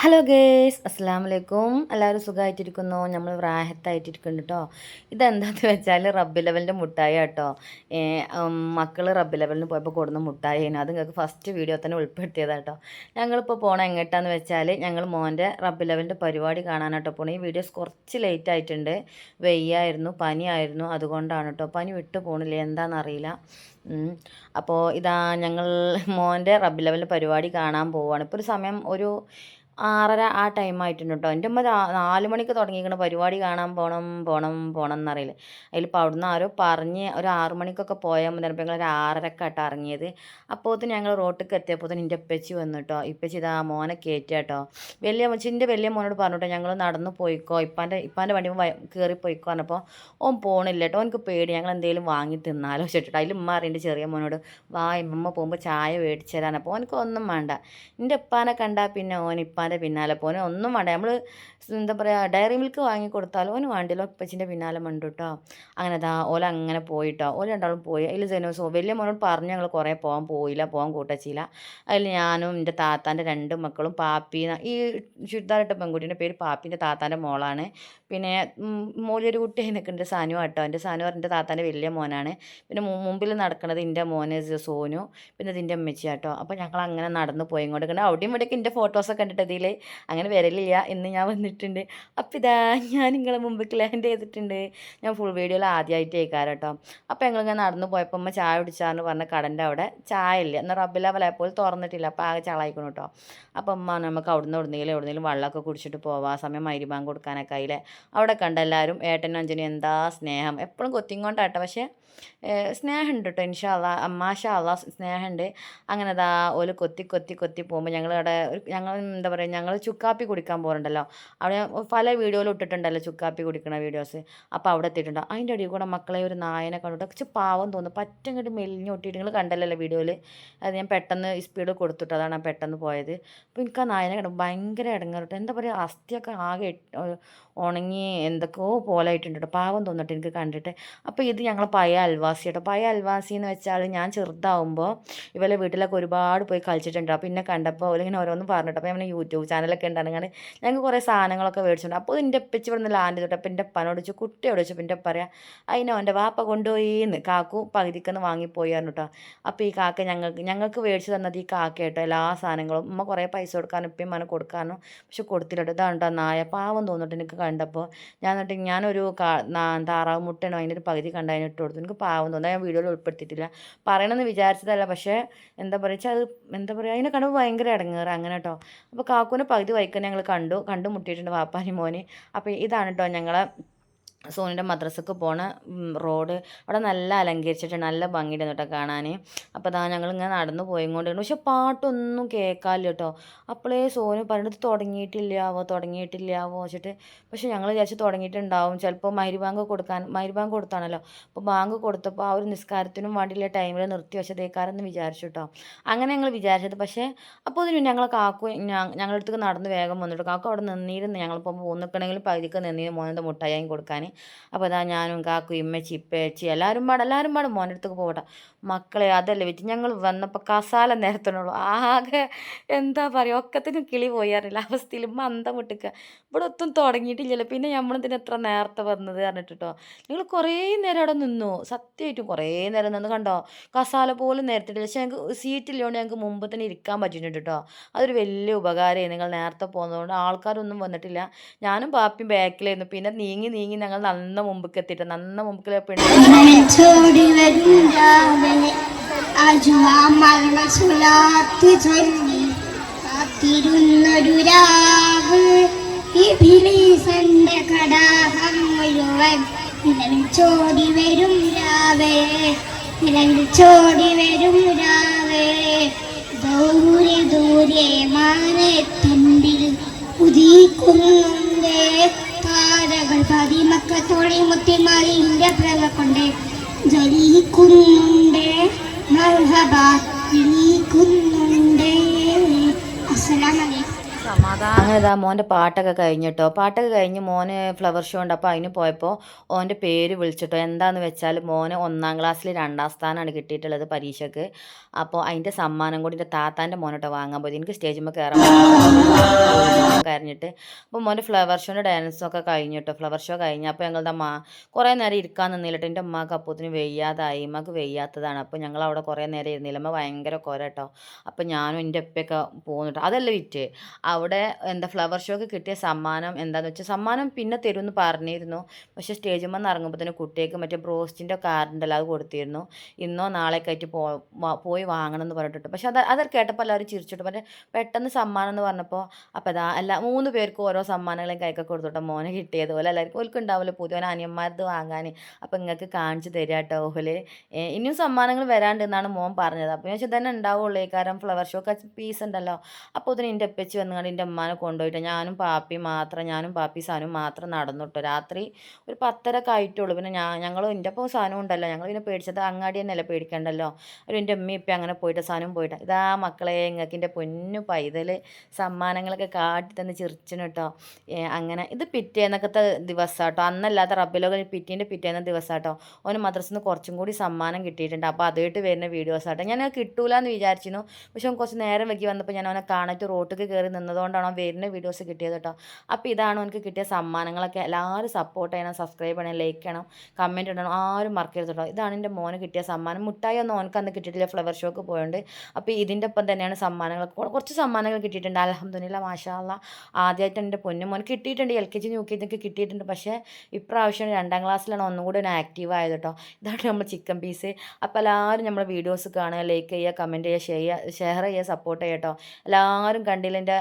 Hello guys അസ്സാം വലൈക്കും എല്ലാവരും സുഖമായിട്ടിരിക്കുന്നു. നമ്മൾ റാഹത്തായിട്ടിരിക്കുന്നു കേട്ടോ ഇതെന്താന്ന് വെച്ചാൽ റബ്ബ് ലെവലിന്റെ മുട്ടായ കേട്ടോ മക്കൾ റബ്ബ് ലെവലിന് പോയപ്പോൾ കൊടുന്ന മുട്ടായ അതിന് അത് നിങ്ങൾക്ക് ഫസ്റ്റ് വീഡിയോ തന്നെ ഉൾപ്പെടുത്തിയതാണ് കേട്ടോ ഞങ്ങളിപ്പോൾ പോണ എങ്ങോട്ടാന്ന് വെച്ചാൽ ഞങ്ങൾ മോന്റെ റബ്ബ് ലെവലിന്റെ പരിപാടി കാണാനാട്ടോ പോണേ. ഈ വീഡിയോസ് കുറച്ച് ലേറ്റ് ആയിട്ടുണ്ട്. വെയ്യായിരുന്നു പനിയായിരുന്നു. അതുകൊണ്ടാണ് കേട്ടോ പനി വിട്ടു പോണില്ല? എന്താണെന്നറിയില്ല അപ്പോൾ ഇതാ ഞങ്ങൾ മോന്റെ റബ്ബ് ലെവലിന്റെ പരിപാടി കാണാൻ പോവുകയാണ് ഇപ്പോൾ ഒരു സമയം ഒരു ആറര ആ ടൈം ആയിട്ടുണ്ട് കേട്ടോ എന്റെ ഉമ്മ നാല് മണിക്ക് തുടങ്ങിയിരിക്കണ പരിപാടി കാണാൻ പോകണം പോകണം പോകണം എന്നറിയില്ല അതിലിപ്പോൾ അവിടുന്ന് ആരോ പറഞ്ഞ് ഒരു ആറ് മണിക്കൊക്കെ പോയാൽ മതി ഞങ്ങൾ ഒരു ആറരക്കാട്ടോ ഇറങ്ങിയത്. അപ്പോഴത്തേന് ഞങ്ങൾ റോട്ടിൽ എത്തിയപ്പോൾ തന്നെ എന്റെ ഉപ്പച്ചി വന്നു കേട്ടോ ഇപ്പച്ചി ഇതാ മോനെ കയറ്റുക കേട്ടോ വലിയ എന്റെ വലിയ മോനോട് പറഞ്ഞു കേട്ടോ ഞങ്ങൾ നടന്നു പോയിക്കോ. ഇപ്പാന്റെ ഇപ്പാന്റെ വണ്ടി കയറി പോയിക്കോ പറഞ്ഞപ്പോൾ ഓൻ പോണില്ല കേട്ടോ എനിക്ക് പേടി. ഞങ്ങൾ എന്തെങ്കിലും വാങ്ങി തിന്നാലോ ചേട്ടോ അതിൽ ഉമ്മ അറിയേണ്ട ചെറിയ മോനോട് വാ ഉമ്മ പോകുമ്പോൾ ചായ മേടിച്ചു തരാൻ അപ്പോൾ ഓനക്ക് ഒന്നും വേണ്ട. എന്റെ ഉപ്പാനെ കണ്ടാൽ പിന്നെ ഓൻ ഇപ്പാൻ ഉമ്മാന്റെ പിന്നാലെ പോകാൻ ഒന്നും വേണ്ട. നമ്മൾ എന്താ പറയുക ഡയറി മിൽക്ക് വാങ്ങി കൊടുത്താലും ഓന് വേണ്ടിയല്ലോ ഉപ്പച്ചിന്റെ പിന്നാലെ മണ്ടു കേട്ടോ അങ്ങനെ ദാ ഓല അങ്ങനെ പോയിട്ടോ. ഓല രണ്ടാളും പോയി. അതിൽ ജനോസോ വലിയ മോനോട് പറഞ്ഞ് ഞങ്ങൾ കുറേ പോകാൻ പോയില്ല പോകാൻ കൂട്ടച്ചില്ല. അതിൽ ഞാനും എന്റെ താത്താന്റെ രണ്ട് മക്കളും പാപ്പി ഈ ചുരിദാറിട്ട പെൺകുട്ടീന്റെ പേര് പാപ്പിന്റെ താത്താന്റെ മോളാണ്. പിന്നെ മോലൊരു കുട്ടി നിൽക്കുന്നുണ്ട് സാനു ആട്ടോ. എന്റെ സാനു എന്റെ താത്താന്റെ വലിയ മോനാണ്. പിന്നെ മുമ്പിൽ നടക്കുന്നത് എന്റെ മോന് സോനു പിന്നെ ഇതിന്റെ അമ്മച്ചി കേട്ടോ അപ്പോൾ ഞങ്ങൾ അങ്ങനെ നടന്ന് പോയി ഇങ്ങോട്ട്. അവിടെയും ഇവിടെയൊക്കെ എന്റെ ഫോട്ടോസൊക്കെ കണ്ടിട്ട് ഇതിൽ അങ്ങനെ വരലില്ല. ഇന്ന് ഞാൻ വന്നിട്ടുണ്ട്. അപ്പം ഇതാ ഞാൻ നിങ്ങളെ മുമ്പ് ലാൻഡ് ചെയ്തിട്ടുണ്ട്. ഞാൻ ഫുൾ വീഡിയോയിൽ ആദ്യമായിട്ട് കേൾക്കാറ് കേട്ടോ അപ്പോൾ ഞങ്ങളിങ്ങനെ നടന്നു പോയപ്പോൾ അമ്മ ചായ കുടിച്ചാന്ന് പറഞ്ഞ കടന്റെ അവിടെ ചായ ഇല്ല എന്നാൽ റബ്ബില വലപ്പോൾ തുറന്നിട്ടില്ല. അപ്പോൾ ആകെ ചളായിക്കണം കേട്ടോ അപ്പം അമ്മ നമുക്ക് അവിടുന്ന് എവിടുന്നെങ്കിലും എവിടുന്നെങ്കിലും വെള്ളമൊക്കെ കുടിച്ചിട്ട് പോവാം. സമയം മരിബാൻ കൊടുക്കാനൊക്കെ അതിലെ അവിടെ കണ്ട എല്ലാവരും ഏട്ടനും അഞ്ചനും എന്താ സ്നേഹം? എപ്പോഴും കൊത്തിങ്ങോണ്ടാട്ടെ പക്ഷേ സ്നേഹമുണ്ട് കേട്ടോ ഇൻഷാല്ല അമ്മാഷാല്ല സ്നേഹമുണ്ട്. അങ്ങനെ അതാ ഓൽ കൊത്തി കൊത്തി കൊത്തി പോകുമ്പോൾ ഞങ്ങളവിടെ ഞങ്ങൾ എന്താ പറയുക ഞങ്ങൾ ചുക്കാപ്പി കുടിക്കാൻ പോകുന്നുണ്ടല്ലോ അവിടെ പല വീഡിയോയിലും ഇട്ടിട്ടുണ്ടല്ലോ ചുക്കാപ്പി കുടിക്കുന്ന വീഡിയോസ്. അപ്പോൾ അവിടെ എത്തിയിട്ടുണ്ട്. അതിന്റെ അടിയിൽ കൂടെ മക്കളെ ഒരു നായനെ കണ്ടിട്ട് കുറച്ച് പാവം തോന്നുന്നു. പറ്റും ഇങ്ങോട്ട് മെലിഞ്ഞ് ഒട്ടിയിട്ട്. നിങ്ങൾ കണ്ടല്ലോ വീഡിയോയിൽ അത് ഞാൻ പെട്ടെന്ന് സ്പീഡ് കൊടുത്തിട്ട് അതാണ് പെട്ടെന്ന് പോയത്. അപ്പോൾ എനിക്ക് ആ നായനെ കണ്ടു ഭയങ്കര ഇടങ്ങാറിട്ട് എന്താ പറയുക അസ്ഥിയൊക്കെ ആകെ ഉണങ്ങി എന്തൊക്കെയോ പോലെ ആയിട്ടുണ്ട് പാവം തോന്നിട്ട് എനിക്ക് കണ്ടിട്ട്. അപ്പോൾ ഇത് ഞങ്ങൾ പയ അൽവാസി കേട്ടോ. പയ അൽവാസി എന്ന് വെച്ചാൽ ഞാൻ ചെറുതാവുമ്പോൾ ഇവരെ വീട്ടിലൊക്കെ ഒരുപാട് പോയി കളിച്ചിട്ടുണ്ട്. അപ്പോൾ പിന്നെ കണ്ടപ്പോൾ ഇങ്ങനെ ഓരോന്നും പറഞ്ഞിട്ട്. അപ്പോൾ ഞാൻ യൂട്യൂബ് ചാനലൊക്കെ ഉണ്ടാണെങ്കിൽ ഞങ്ങൾക്ക് കുറേ സാധനങ്ങളൊക്കെ മേടിച്ചിട്ടുണ്ട്. അപ്പോൾ എന്റെ അപ്പച്ചി ഇവിടെ നിന്ന് ലാൻഡ് ചെയ്തിട്ട് അപ്പം എന്റെ അപ്പനോട് ചോദിച്ചു കുട്ടിയോട് ചോദിച്ചു എന്റെ പറയാം അതിനോ എന്റെ വാപ്പ കൊണ്ടുപോയിന്ന്. കാക്കു പകുതിക്കെന്ന് വാങ്ങിപ്പോയി പറഞ്ഞു കേട്ടോ അപ്പോൾ ഈ കാക്ക ഞങ്ങൾക്ക് ഞങ്ങൾക്ക് മേടിച്ച് തന്നത് ഈ കാക്ക കേട്ടോ. എല്ലാ സാധനങ്ങളും. ഉമ്മ കുറേ പൈസ കൊടുക്കാനും ഇപ്പം മന കൊടുക്കാനും പക്ഷെ കൊടുത്തില്ല കേട്ടോ നായ പാവം തോന്നിട്ട് എനിക്ക് കണ്ടപ്പോൾ ഞാൻ എന്നിട്ട് ഞാനൊരു താറാവ് മുട്ടണോ അതിന്റെ ഒരു പകുതി കണ്ടതിനിട്ട് കൊടുത്തു. എനിക്ക് പാവം തോന്നുന്നു ഞാൻ വീഡിയോയിൽ ഉൾപ്പെടുത്തിയിട്ടില്ല. പറയണമെന്ന് വിചാരിച്ചതല്ല. പക്ഷേ എന്താ പറയുക അത് എന്താ പറയുക അതിനെ കണ്ടപ്പോൾ ഭയങ്കര ഇടങ്ങേറ് അങ്ങനെ കേട്ടോ അപ്പോൾ കാക്കൂനെ പകുതി വൈക്കാൻ ഞങ്ങൾ കണ്ടു കണ്ടു മുട്ടിയിട്ടുണ്ട് വാപ്പാനി മോന്. അപ്പോൾ ഇതാണ് കേട്ടോ ഞങ്ങളെ സോനിന്റെ മദ്രസക്ക് പോണ റോഡ് അവിടെ നല്ല അലങ്കരിച്ചിട്ട് നല്ല ഭംഗിയുണ്ട് കേട്ടോ കാണാൻ. അപ്പോൾ അതാ ഞങ്ങൾ ഇങ്ങനെ നടന്നു പോയിക്കൊണ്ടിരുന്നു പക്ഷെ പാട്ടൊന്നും കേൾക്കാമല്ലോ കേട്ടോ. അപ്പോഴേ സോനു പറഞ്ഞിട്ട് തുടങ്ങിയിട്ടില്ലാവോ തുടങ്ങിയിട്ടില്ലാവോ? വെച്ചിട്ട് പക്ഷെ ഞങ്ങൾ വിചാരിച്ച് തുടങ്ങിയിട്ടുണ്ടാവും. ചിലപ്പോൾ മൈരുബാങ്ക് കൊടുക്കാൻ മൈരുബാങ്ക് കൊടുത്താണല്ലോ. അപ്പോൾ ബാങ്ക് കൊടുത്തപ്പോൾ ആ ഒരു നിസ്കാരത്തിനും വേണ്ടിയുള്ള ടൈമിൽ നിർത്തി വെച്ചതേക്കാരെന്ന് വിചാരിച്ചു കേട്ടോ. അങ്ങനെ ഞങ്ങൾ വിചാരിച്ചത്. പക്ഷേ അപ്പോൾ ഇതിന് ഞങ്ങൾ കാക്കു ഞങ്ങളുടെ അടുത്തേക്ക് നടന്ന് വേഗം വന്നിട്ട്. കാക്കു അവിടെ നിന്നിരുന്നു. ഞങ്ങളിപ്പോൾ പോന്നിക്കണമെങ്കിൽ പകുതിക്ക് നിന്നിരുന്നു മോനത്തെ മുട്ടായി കൊടുക്കാൻ. അപ്പോൾ അതാ ഞാനും കാക്കും ഇമ്മച്ചി ചിപ്പേച്ചി എല്ലാവരും പാടും എല്ലാവരും പാടും മോന്റെ അടുത്തേക്ക് പോകട്ടെ. മക്കളെ അതല്ല വെച്ച് ഞങ്ങൾ വന്നപ്പോൾ കസാല നേരത്തിനുള്ളൂ. ആകെ എന്താ പറയുക ഒക്കത്തിനും കിളി പോയി അറിയില്ല അവസ്ഥയിൽ മന്ദം വിട്ടിക്കുക ഇവിടെ ഒത്തും തുടങ്ങിയിട്ടില്ലല്ലോ. പിന്നെ നമ്മളിതിന് എത്ര നേരത്തെ വന്നത് പറഞ്ഞിട്ടോ നിങ്ങൾ കുറേ നേരം അവിടെ നിന്നു. സത്യമായിട്ടും കുറേ നേരം നിന്ന് കണ്ടോ? കസാല പോലും നേരത്തിട്ടില്ല. പക്ഷേ ഞങ്ങൾക്ക് സീറ്റില്ലോണ്ട് ഞങ്ങൾക്ക് മുമ്പ് തന്നെ ഇരിക്കാൻ പറ്റുന്നുണ്ട് കേട്ടോ അതൊരു വലിയ ഉപകാരമായി നിങ്ങൾ നേരത്തെ പോകുന്നതുകൊണ്ട് ആൾക്കാരൊന്നും വന്നിട്ടില്ല. ഞാനും പാപ്പിയും ബാക്കിലായിരുന്നു. പിന്നെ നീങ്ങി നീങ്ങി ഞങ്ങൾ നന്ന മുമ്പക്ക് എത്തിയിട്ട് നന്ന മുമ്പിൽ ചോടി വരും രാവേ. നിലവിൽ ചോടി വരും കൊണ്ട് ജലിക്കുന്നുണ്ട് മർഹബ വിളിക്കുന്നുണ്ട്. അസ്സലാമലൈക്കും അങ്ങനെ ഇതാ മോന്റെ പാട്ടൊക്കെ കഴിഞ്ഞിട്ടോ പാട്ടൊക്കെ കഴിഞ്ഞ് മോന് ഫ്ലവർ ഷോ ഉണ്ട്. അപ്പോൾ അതിന് പോയപ്പോൾ ഓന്റെ പേര് വിളിച്ചിട്ടോ എന്താണെന്ന് വെച്ചാൽ മോന് ഒന്നാം ക്ലാസ്സിൽ രണ്ടാം സ്ഥാനമാണ് കിട്ടിയിട്ടുള്ളത് പരീക്ഷയ്ക്ക് അപ്പോൾ അതിന്റെ സമ്മാനം കൂടി എന്റെ താത്താന്റെ മോനോട്ടോ വാങ്ങാൻ പോയി എനിക്ക് സ്റ്റേജിൽ കയറാൻ കരഞ്ഞിട്ട്. അപ്പോൾ മോന്റെ ഫ്ലവർ ഷോന്റെ ഡാൻസൊക്കെ കഴിഞ്ഞിട്ടോ ഫ്ലവർ ഷോ കഴിഞ്ഞ്. അപ്പോൾ ഞങ്ങളുടെ അമ്മ കുറേ നേരം ഇരിക്കാൻ നിന്നില്ലട്ടോ എന്റെ അമ്മയ്ക്ക് അപ്പൂത്തിന് വെയ്യാതായി. അമ്മയ്ക്ക് വെയ്യാത്തതാണ്. അപ്പോൾ ഞങ്ങൾ അവിടെ കുറേ നേരം ഇരുന്നില്ല. അമ്മ ഭയങ്കര കുര കേട്ടോ അപ്പോൾ ഞാനും എന്റെ ഉപ്പയൊക്കെ പോകുന്നുട്ടോ അതല്ല വിറ്റ്. അവിടെ എന്താ ഫ്ലവർ ഷോക്ക് കിട്ടിയ സമ്മാനം എന്താണെന്ന് വെച്ചാൽ സമ്മാനം പിന്നെ തരുമെന്ന് പറഞ്ഞിരുന്നു. പക്ഷേ സ്റ്റേജിൽ വന്ന് ഇറങ്ങുമ്പോൾ തന്നെ കുട്ടികൾക്ക് മറ്റേ ബ്രോസ്റ്റിന്റെ കാർഡുണ്ടല്ലോ അത് കൊടുത്തിരുന്നു. ഇന്നോ നാളെയൊക്കെ ആയിട്ട് പോ പോയി വാങ്ങണം എന്ന് പറഞ്ഞിട്ട് പക്ഷേ അത് അത് കേട്ടപ്പോൾ എല്ലാവരും ചിരിച്ചിട്ട്. പക്ഷേ പെട്ടെന്ന് സമ്മാനം എന്ന് പറഞ്ഞപ്പോൾ അപ്പോൾ അതാ എല്ലാ മൂന്ന് പേർക്കും ഓരോ സമ്മാനങ്ങളും കൈക്കൊക്കെ കൊടുത്തോട്ടെ മോനെ കിട്ടിയതുപോലെ. എല്ലാവർക്കും ഓൽക്ക് ഉണ്ടാവില്ല പുതിയ അനിയന്മാരത് വാങ്ങാൻ അപ്പോൾ നിങ്ങൾക്ക് കാണിച്ച് തരിക കേട്ടോ ഇനിയും സമ്മാനങ്ങൾ വരാണ്ട് എന്നാണ് മോൻ പറഞ്ഞത്. അപ്പോൾ ഞാൻ തന്നെ ഉണ്ടാവുള്ളൂ. കാരണം ഫ്ലവർ ഷോക്ക് പീസ് ഉണ്ടല്ലോ. അപ്പോൾ ഇതിന് എന്റെ അപ്പച്ചി എന്റെ അമ്മാനെ കൊണ്ടുപോയിട്ട് ഞാനും പാപ്പി മാത്രം ഞാനും പാപ്പി സാനും മാത്രം നടന്നിട്ട് രാത്രി ഒരു പത്തരക്ക് ആയിട്ടുള്ളൂ. പിന്നെ ഞാൻ ഞങ്ങൾ എന്റെ അപ്പോൾ സാധനം ഉണ്ടല്ലോ. ഞങ്ങൾ പിന്നെ പേടിച്ചത് അങ്ങാടി തന്നെയല്ലേ പേടിക്കണ്ടല്ലോ? ഒരു എന്റെ അമ്മ ഇപ്പം അങ്ങനെ പോയിട്ട് സാധനം പോയിട്ട്. ഇതാ മക്കളെ നിങ്ങൾക്ക് എന്റെ പൊന്നു പൈതൽ സമ്മാനങ്ങളൊക്കെ കാട്ടി തന്ന് ചിരിച്ചിന് കേട്ടോ അങ്ങനെ ഇത് പിറ്റേന്നൊക്കെ ദിവസം കേട്ടോ അന്നല്ലാത്ത റബ്ബിലൊക്കെ പിറ്റേന്റെ പിറ്റേന്ന ദിവസം കേട്ടോ ഓന് മദ്രസിൽ നിന്ന് കുറച്ചും കൂടി സമ്മാനം കിട്ടിയിട്ടുണ്ട്. അപ്പോൾ അതായിട്ട് വരുന്ന വീഡിയോസ് ആട്ടോ ഞാൻ കിട്ടൂലെന്ന് കിട്ടൂല വിചാരിച്ചിരുന്നു. പക്ഷെ കുറച്ച് നേരം വെക്കി വന്നപ്പോൾ ഞാൻ അവനെ കാണിച്ച് റോട്ടിൽ കയറി നിന്നതുകൊണ്ടാണ് അവൻ വരുന്ന വീഡിയോസ് കിട്ടിയത് കേട്ടോ. അപ്പോൾ ഇതാണ് എനിക്ക് കിട്ടിയ സമ്മാനങ്ങളൊക്കെ. എല്ലാവരും സപ്പോർട്ട് ചെയ്യണം സബ്സ്ക്രൈബ് ചെയ്യണം ലൈക്ക് ചെയ്യണം കമന്റ് ഇടണം ആരും മറക്കരുത് കേട്ടോ. ഇതാണ് എന്റെ മോന് കിട്ടിയ സമ്മാനം. മുട്ടായി ഒന്നും ഓനക്ക് അന്ന് കിട്ടിയിട്ടില്ല ഫ്ലവർ ഷോക്ക് പോയോണ്ട്. അപ്പോൾ ഇതിന്റെ ഒപ്പം തന്നെയാണ് സമ്മാനങ്ങൾ കുറച്ച് സമ്മാനങ്ങൾ കിട്ടിയിട്ടുണ്ട്. അലഹമ്മദില്ല മാഷാല്ല ആദ്യമായിട്ട് എന്റെ പൊന്നു മോൻ കിട്ടിയിട്ടുണ്ട്. L K G U K ജിക്ക് കിട്ടിയിട്ടുണ്ട്. പക്ഷേ ഇപ്രാവശ്യം രണ്ടാം ക്ലാസ്സിലാണ് ഒന്നും കൂടി ഒന്ന് ആക്റ്റീവ് ആയത് കേട്ടോ. ഇതാണ് നമ്മൾ ചിക്കൻ പീസ് അപ്പോൾ എല്ലാവരും നമ്മുടെ വീഡിയോസ് കാണുക ലൈക്ക് ചെയ്യുക കമന്റ് ചെയ്യുക ഷെയർ ചെയ്യുക സപ്പോർട്ട് ചെയ്യുക കേട്ടോ. എല്ലാവരും കണ്ടില്ല എന്റെ